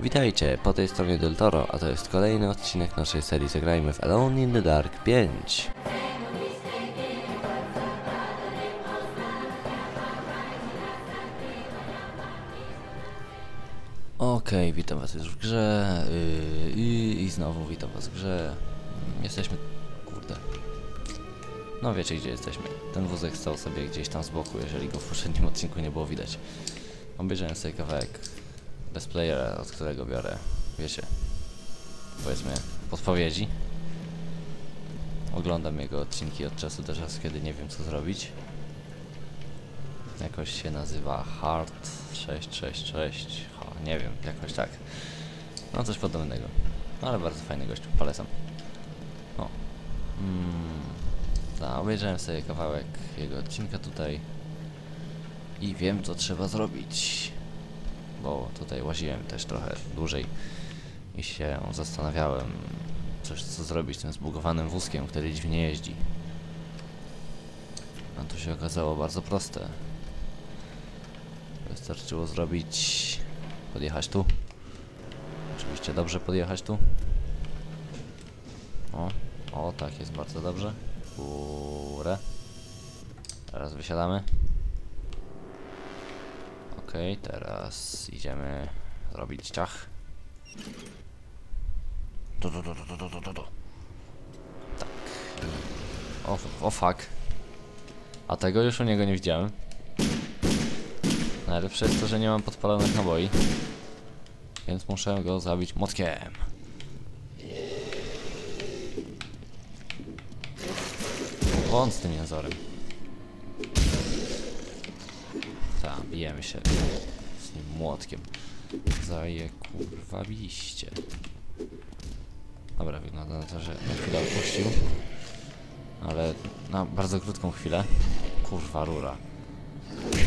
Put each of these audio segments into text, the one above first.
Witajcie, po tej stronie Del Toro, a to jest kolejny odcinek naszej serii Zagrajmy w Alone in the Dark 5. Okej, witam was już w grze yy, i, znowu witam was w grze. Jesteśmy... kurde. No wiecie gdzie jesteśmy. Ten wózek stał sobie gdzieś tam z boku, jeżeli go w poprzednim odcinku nie było widać. Obejrzałem sobie kawałek bez playera, od którego biorę, wiecie, powiedzmy, podpowiedzi. Oglądam jego odcinki od czasu do czasu, kiedy nie wiem co zrobić. Jakoś się nazywa Hard 666, ha, nie wiem, jakoś tak. No coś podobnego. No, ale bardzo fajny gościu, polecam. O. Mm. Obejrzałem sobie kawałek jego odcinka tutaj i wiem co trzeba zrobić bo tutaj łaziłem też trochę dłużej i się zastanawiałem, coś co zrobić z tym zbugowanym wózkiem, który dziwnie jeździ. A to się okazało bardzo proste. Wystarczyło zrobić... podjechać tu. Oczywiście dobrze podjechać tu. O, o tak jest bardzo dobrze. Górę. Teraz wysiadamy. Okej, teraz idziemy zrobić ciach. Do, do, do, do, do, do, do. Tak. O, o fuck. A tego już u niego nie widziałem. Najlepsze jest to, że nie mam podpalonych naboi. Więc muszę go zabić młotkiem. Wąt z tym jęzorem. Bijemy się z nim młotkiem. Zaje kurwa biście. Dobra, wygląda na to, że na chwilę opuścił. Ale na bardzo krótką chwilę. Kurwa rura.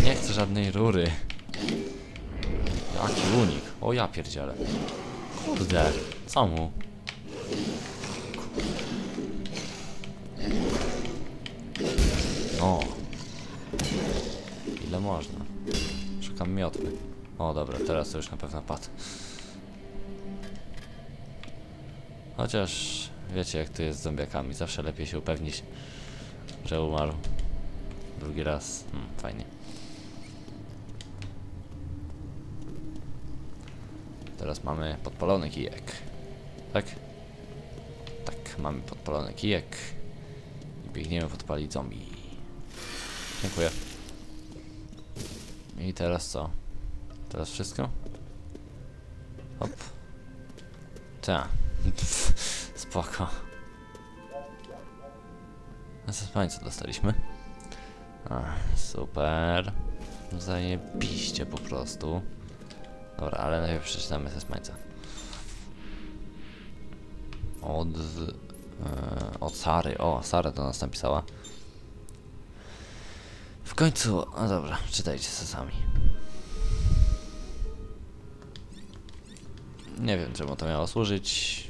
Nie chcę żadnej rury. Jaki unik. O ja pierdzielę. Kurde. Co mu? O. Ile można? Szukam miotły. O dobra, teraz to już na pewno padł. Chociaż wiecie jak to jest z zombiakami. Zawsze lepiej się upewnić, że umarł. Drugi raz. Hmm, fajnie. Teraz mamy podpalony kijek. Tak? Tak, mamy podpalony kijek. I biegniemy podpalić zombie. Dziękuję. I teraz co? Teraz wszystko? Hop. Ta. Spoko. A co dostaliśmy? Super. Zajebiście po prostu. Dobra, ale najpierw przeczytamy zesmańca. Od... E, od Sary. O, Sara do nas napisała. W końcu... No dobra, czytajcie se sami. Nie wiem, czemu to miało służyć.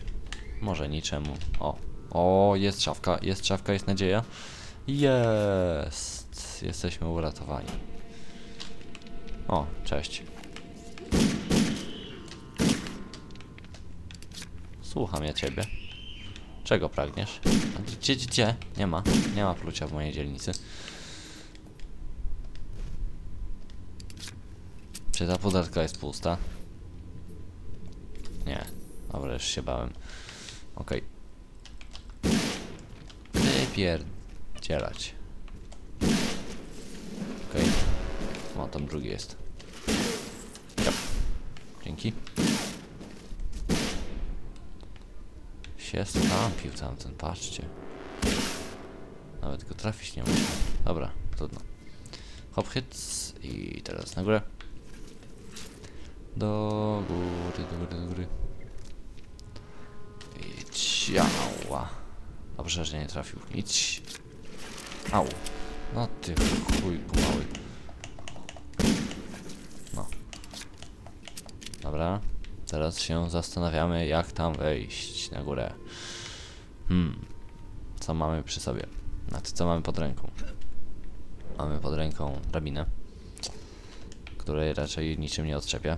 Może niczemu. O, o, jest szafka, jest szafka, jest nadzieja. Jest. Jesteśmy uratowani. O, cześć. Słucham ja ciebie. Czego pragniesz? Gdzie, gdzie, gdzie? Nie ma. Nie ma plucia w mojej dzielnicy. Czy ta pudełka jest pusta? Nie. Dobra, już się bałem. Okej. Okay. Wypierdzielać. Okej. Okay. O, tam drugi jest. Yep. Dzięki. Się stampił tamten, patrzcie. Nawet go trafić nie mogę. Dobra, trudno. Hop hits i teraz na górę. Do góry, do góry, do góry. I ciała. Dobrze, że nie trafił. Idź. Au. No ty chuj mały. No. Dobra. Teraz się zastanawiamy, jak tam wejść na górę. Hmm. Co mamy przy sobie? Znaczy, co mamy pod ręką? Mamy pod ręką drabinę, której raczej niczym nie odczepię.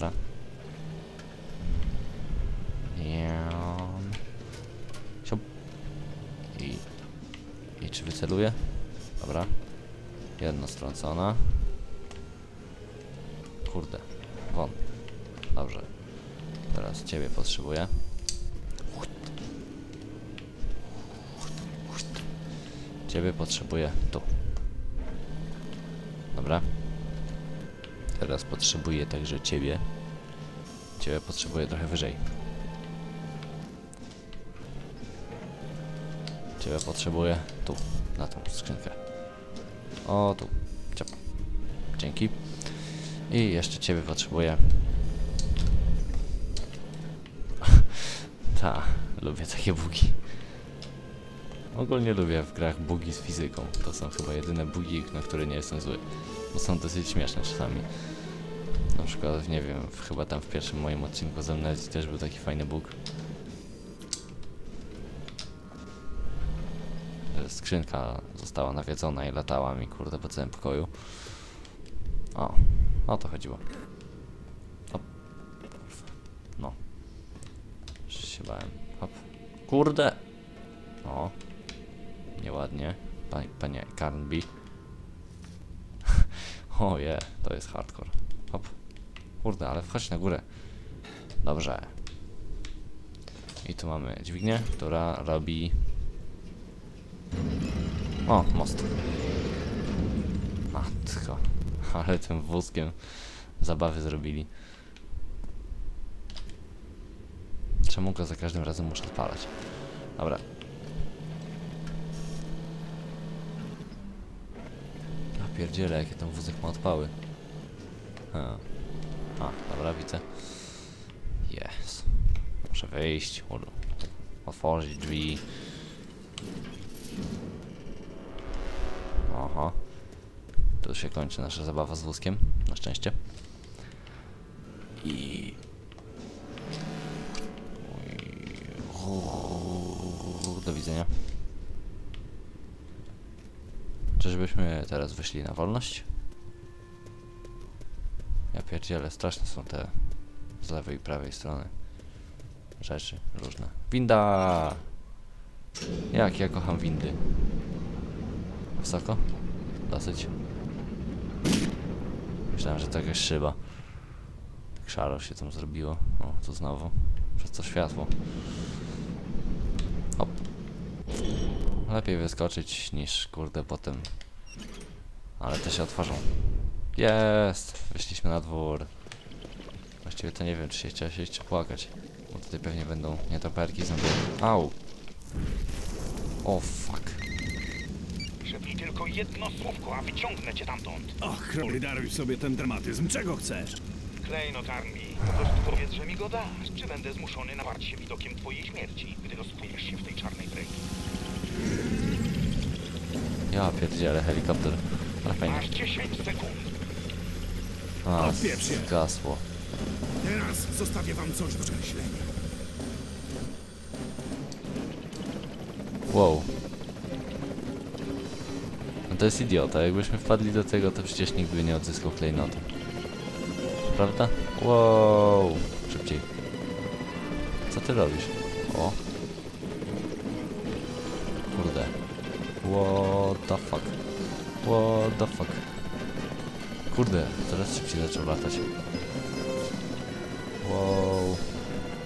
Dobra. I... I czy wyceluję? Dobra. Jedna strącona. Kurde. Won. Dobrze. Teraz ciebie potrzebuję. Ciebie potrzebuję tu. Dobra. Teraz potrzebuję także ciebie. Ciebie potrzebuję trochę wyżej. Ciebie potrzebuję tu, na tą skrzynkę. O, tu. Ciep. Dzięki. I jeszcze ciebie potrzebuję. Ta, lubię takie bugi. Ogólnie lubię w grach bugi z fizyką. To są chyba jedyne bugi, na które nie jestem zły. Są dosyć śmieszne czasami. Na przykład, nie wiem, chyba tam w pierwszym moim odcinku z Amnezji też był taki fajny bóg. Że Skrzynka została nawiedzona i latała mi kurde po całym pokoju. O, o to chodziło. O, no. Już się bałem. Hop. Kurde! O. Nieładnie. Panie, panie Carnby. O je, to jest hardcore. Hop. Kurde, ale wchodź na górę. Dobrze. I tu mamy dźwignię, która robi... O, most. Matko. Ale tym wózkiem zabawy zrobili. Czemu go za każdym razem muszę odpalać? Dobra. Ja pierdzielę, jakie ten wózek ma odpały. Ha. A, dobra, widzę. Jest. Muszę wyjść, otworzyć drzwi. Oho. Tu się kończy nasza zabawa z wózkiem, na szczęście. I... Do widzenia. Czyżbyśmy teraz wyszli na wolność? Ja pierdzielę, straszne są te z lewej i prawej strony rzeczy różne. Winda! Jak ja kocham windy. Wysoko? Dosyć. Myślałem, że to jakaś szyba. Tak szaro się tam zrobiło. O, tu znowu. Przez to światło. Hop. Lepiej wyskoczyć niż kurde potem. Ale te się otworzą. Jest! Wyszliśmy na dwór. Właściwie to nie wiem, czy się chciałeś iść, czy płakać. Bo tutaj pewnie będą nietoperki znowu. Au! O fuck. Szepnij tylko jedno słówko, a wyciągnę cię tamtąd. Och, daruj sobie ten dramatyzm. Czego chcesz? Klejnot Armi, po prostu powiedz, że mi go dasz. Czy będę zmuszony naparć się widokiem twojej śmierci, gdy rozpłyniesz się w tej czarnej bryki? Ja pierdzielę helikopter. Ale fajnie. Masz 10 sekund. A, się. zgasło. Teraz zostawię wam coś do przemyślenia. Wow. No to jest idiota. Jakbyśmy wpadli do tego, to przecież nikt by nie odzyskał klejnoty. Prawda? Wow. Szybciej. Co ty robisz? O. the fuck? Kurde, teraz szybciej zaczął latać. Wow.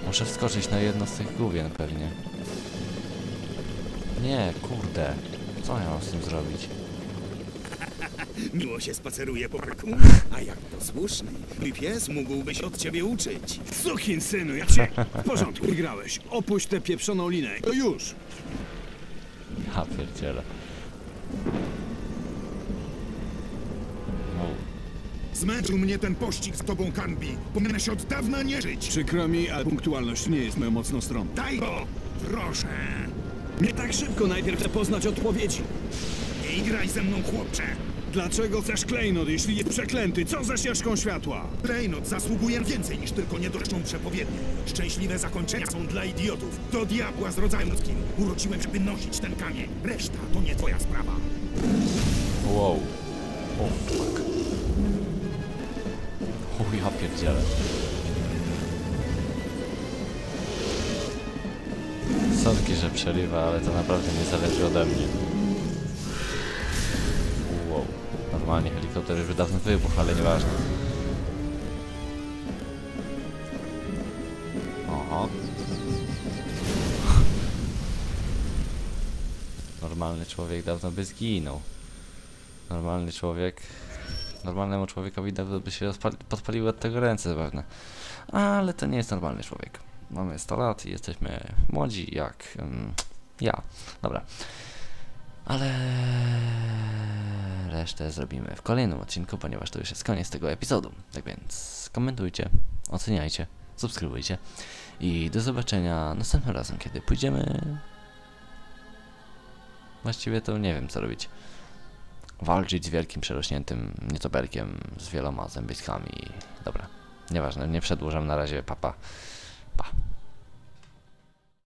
Muszę wskoczyć na jedno z tych główien pewnie. Nie, kurde. Co ja mam z tym zrobić? Miło się spaceruje po parku, a jak to słuszny, mój pies mógłby się od ciebie uczyć. Sukin synu, ja cię... W porządku, wygrałeś. Opuść tę pieprzoną linę. To już. Ja pierdzielę. Wow. Zmęczył mnie ten pościg z tobą, Kanbi. Powinieneś od dawna nie żyć. Przykro mi, ale punktualność nie jest moją mocną stroną. Daj go! Proszę! Nie tak szybko, najpierw chcę poznać odpowiedzi. Nie graj ze mną, chłopcze! Dlaczego chcesz klejnot, jeśli jest przeklęty? Co ze ścieżką światła? Klejnot zasługuje na więcej niż tylko niedorzeczną przepowiednię. Szczęśliwe zakończenia są dla idiotów. Do diabła z rodzaju ludzkim. Urodziłem, żeby nosić ten kamień. Reszta to nie twoja sprawa. Wow. O, fuck. O, ja pierdzielę. Sądki, że przerywa, ale to naprawdę nie zależy ode mnie. Wow. Normalnie helikopter już dawno wybuchł, ale nieważne. Oho. Normalny człowiek dawno by zginął. Normalny człowiek. Normalnemu człowiekowi dawno by się podpaliły od tego ręce zapewne. Ale to nie jest normalny człowiek. Mamy 100 lat i jesteśmy młodzi jak ym, ja. Dobra. Ale resztę zrobimy w kolejnym odcinku, ponieważ to już jest koniec tego epizodu. Tak więc komentujcie, oceniajcie, subskrybujcie i do zobaczenia następnym razem, kiedy pójdziemy. Właściwie to nie wiem co robić walczyć z wielkim przerośniętym nietoperkiem z wieloma zębiskami. Dobra, nieważne, nie przedłużam na razie, papa. Pa. pa.